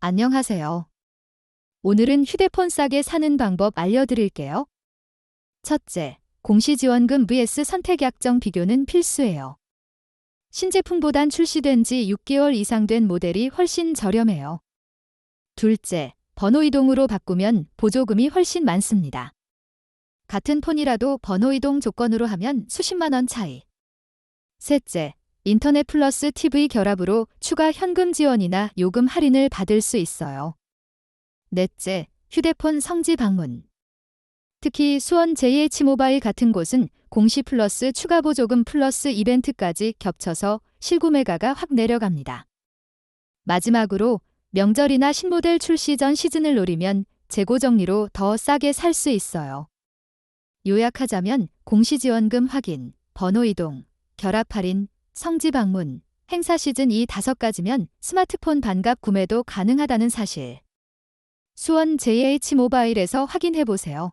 안녕하세요. 오늘은 휴대폰 싸게 사는 방법 알려드릴게요. 첫째, 공시지원금 vs 선택약정 비교는 필수예요. 신제품보단 출시된 지 6개월 이상 된 모델이 훨씬 저렴해요. 둘째, 번호 이동으로 바꾸면 보조금이 훨씬 많습니다. 같은 폰이라도 번호 이동 조건으로 하면 수십만 원 차이. 셋째, 인터넷 플러스 TV 결합으로 추가 현금 지원이나 요금 할인을 받을 수 있어요. 넷째, 휴대폰 성지 방문. 특히 수원 JH 모바일 같은 곳은 공시 플러스 추가 보조금 플러스 이벤트까지 겹쳐서 실구매가가 확 내려갑니다. 마지막으로 명절이나 신모델 출시 전 시즌을 노리면 재고 정리로 더 싸게 살 수 있어요. 요약하자면 공시지원금 확인, 번호 이동, 결합 할인, 성지 방문, 행사 시즌 이 다섯 가지면 스마트폰 반값 구매도 가능하다는 사실. 수원 JH 모바일에서 확인해 보세요.